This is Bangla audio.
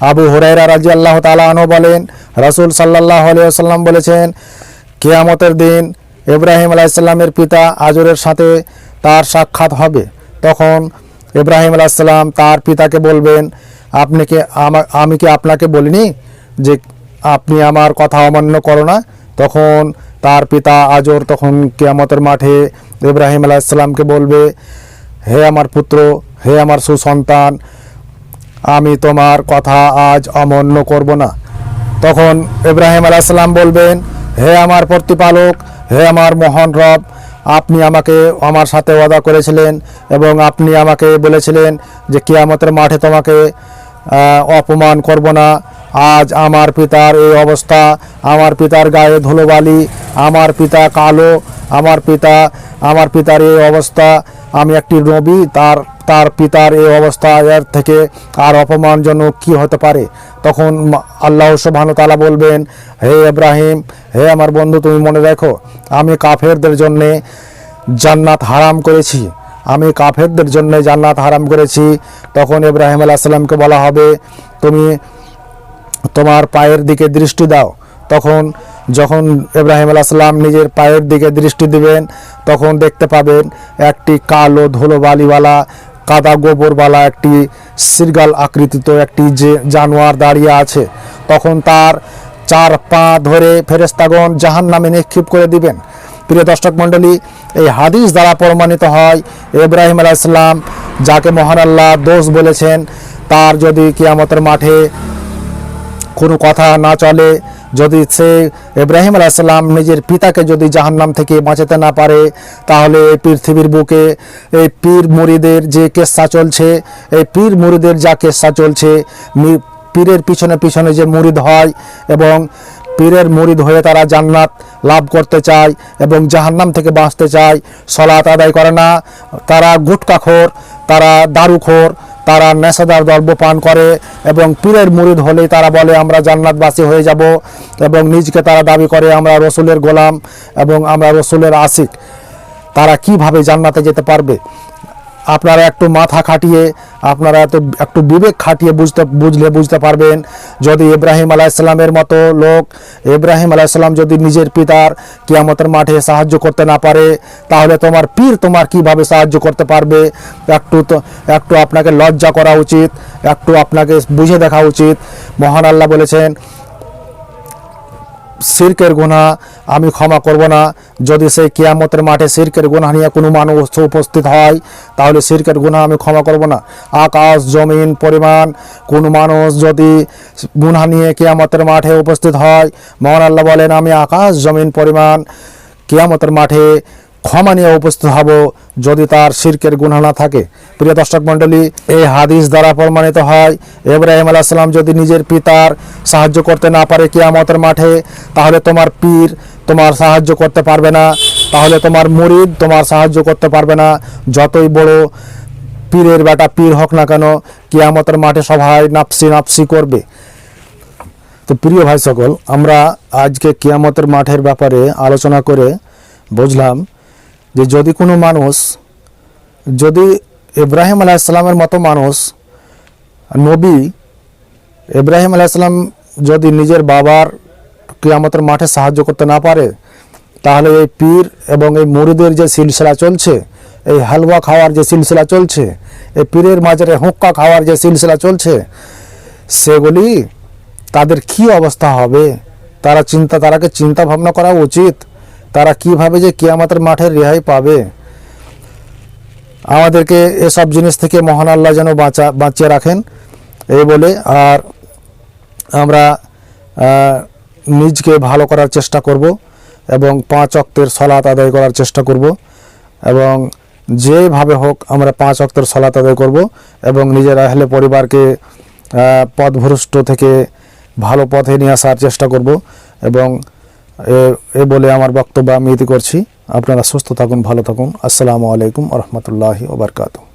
আবু হুরাইরা রাজি আল্লাহ তালাহনু বলেন, রাসুল সাল্লাহ আলিয়াল্লাম বলেছেন, কেয়ামতের দিন ইব্রাহিম আলাইসাল্লামের পিতা আজরের সাথে তার সাক্ষাৎ হবে। তখন ইব্রাহিম আলাইসাল্লাম তার পিতাকে বলবেন, আপনি কি আমা- আমি কি আপনাকে বলিনি যে আপনি আমার কথা অমান্য করো না? তখন তার পিতা আজর তখন কেয়ামতের মাঠে ইব্রাহিম আলাইসাল্লামকে বলবে, হে আমার পুত্র, হে আমার সুসন্তান আমি তোমার কথা আজ অমান্য করব না। তখন ইব্রাহিম আলাইসাল্লাম বলবেন, হে আমার প্রতিপালক, হে আমার মহান রব, আপনি আমাকে আমার সাথে ওয়াদা করেছিলেন এবং আপনি আমাকে বলেছিলেন যে কিয়ামতের মাঠে তোমাকে অপমান করব না। আজ আমার পিতার এই অবস্থা, আমার পিতার গায়ে ধুলোবালি, আমার পিতা কালো, আমার পিতা, আমার পিতার এই অবস্থা। আমি একটি নবী, তার তার পিতার এই অবস্থা এর থেকে আর অপমানজনক কি হতে পারে? তখন আল্লাহ তাআলা বলবেন, হে ইব্রাহিম, হে আমার বন্ধু, তুমি মনে রাখো, আমি কাফেরদের জন্যে জান্নাত হারাম করেছি। আমি কাফেরদের জন্য জান্নাত হারাম করেছি। তখন ইব্রাহিম আলাইহিস সালামকে বলা হবে, তুমি তোমার পায়ের দিকে দৃষ্টি দাও। তখন যখন ইব্রাহিম আলাইসাল্লাম নিজের পায়ের দিকে দৃষ্টি দিবেন, তখন দেখতে পাবেন একটি কালো ধুলো বালিওয়ালা কাদা গোবরওয়ালা একটি সিরগাল আকৃতিত একটি যে জানোয়ার দাঁড়িয়ে আছে, তখন তার চার পা ধরে ফেরেস্তাগণ জাহান নামে নিক্ষেপ করে দিবেন। প্রিয় দর্শক মণ্ডলী, এই হাদিস দ্বারা প্রমাণিত হয়, ইব্রাহিম আলাইসাল্লাম যাকে মহান আল্লাহ দোষ বলেছেন, তার যদি কিয়ামতের মাঠে কোনো কথা না চলে যদি সে ইব্রাহিম আলাইসাল্লাম নিজের পিতাকে যদি জাহান্নাম থেকে বাঁচাতে না পারে, তাহলে এই পৃথিবীর বুকে এই পীর মুরিদের যে কেসা চলছে, এই পীর মুরিদের যা কেসা চলছে পীরের পিছনে পিছনে যে মুরিদ হয় এবং পীরের মুরিদ হয়ে তারা জান্নাত লাভ করতে চায় এবং জাহান্নাম থেকে বাঁচতে চায় সলাত আদায় করে না। তারা গুটকাখোর তারা দারুখোর তারা নেশাদার দ্রব্য পান করে এবং পীরের মুরিদ হলেই তারা বলে, আমরা জান্নাতবাসী হয়ে যাব এবং নিজকে তারা দাবি করে, আমরা রসুলের গোলাম এবং আমরা রসুলের আশিক। তারা কীভাবে জান্নাতে যেতে পারবে? আপনারা একটু মাথা খাটিয়ে, আপনারা এত একটু বিবেক খাটিয়ে বুঝতে, বুঝলে বুঝতে পারবেন, যদি ইব্রাহিম আলাইসাল্লামের মতো লোক, ইব্রাহিম আলাইসাল্লাম যদি নিজের পিতার কিয়ামতের মাঠে সাহায্য করতে না পারে, তাহলে তোমার পীর তোমার কীভাবে সাহায্য করতে পারবে? একটু তো, একটু আপনাকে লজ্জা করা উচিত, একটু আপনাকে বুঝে দেখা উচিত। মহান আল্লাহ বলেছেন সিরকের গুণা আমি ক্ষমা করব না। যদি সেই কিয়ামতের মাঠে সিরকের গুণা নিয়ে কোনো মানুষ উপস্থিত হয়, তাহলে সিরকের গুণা আমি ক্ষমা করব না। আকাশ, জমিন, পরিমাণ, কোনো মানুষ যদি গুনা নিয়ে কিয়ামতের মাঠে উপস্থিত হয়, মহান আল্লাহ বলেন, আমি আকাশ, জমিন, পরিমাণ কিয়ামতের মাঠে ক্ষমা নিয়ে উপস্থিত হব যদি তার শিরকের গুণা না থাকে। প্রিয় দর্শক মণ্ডলী, এই হাদিস দ্বারা প্রমাণিত হয়, ইব্রাহিম আলাহিসাল্লাম যদি নিজের পিতার সাহায্য করতে না পারে কিয়ামতের মাঠে, তাহলে তোমার পীর তোমার সাহায্য করতে পারবে না। তাহলে তোমার মুরিদ তোমার সাহায্য করতে পারবে না। যতই বড় পীরের বেটা পীর হোক না কেন, কিয়ামতের মাঠে সবাই নাপসি নাপসি করবে। তো প্রিয় ভাই সকল, আমরা আজকে কিয়ামতের মাঠের ব্যাপারে আলোচনা করে বুঝলাম যে যদি কোনো মানুষ, যদি ইব্রাহিম আলাইসাল্লামের মতো মানুষ, নবী ইব্রাহিম আলাইসাল্লাম যদি নিজের বাবার কিয়ামতের মাঠে সাহায্য করতে না পারে, তাহলে এই পীর এবং এই মুরিদের যে সিলসিলা চলছে, এই হালুয়া খাওয়ার যে সিলসিলা চলছে, এই পীরের মাঝে হুক্কা খাওয়ার যে সিলসিলা চলছে, সেগুলি তাদের কি অবস্থা হবে? তারা চিন্তা, তারাকে চিন্তা ভাবনা করা উচিত। তারা কীভাবে যে কিয়ামতের মাঠে রেহাই পাবে? আমাদেরকে এসব জিনিস থেকে মহান আল্লাহ যেন বাঁচা, বাঁচিয়ে রাখেন। এই বলে আর আমরা নিজকে ভালো করার চেষ্টা করব এবং পাঁচ অক্তের সলাত আদায় করার চেষ্টা করব এবং যেভাবে হোক আমরা পাঁচ অক্তের সলাত আদায় করব এবং নিজের আহলে পরিবারকে পথভ্রষ্ট থেকে ভালো পথে নিয়ে আসার চেষ্টা করব এবং এ বলে আমার বক্তব্য আমি ইতি করছি। আপনারা সুস্থ থাকুন, ভালো থাকুন। আসসালামু আলাইকুম রহমতুল্লাহি ওবরকাতু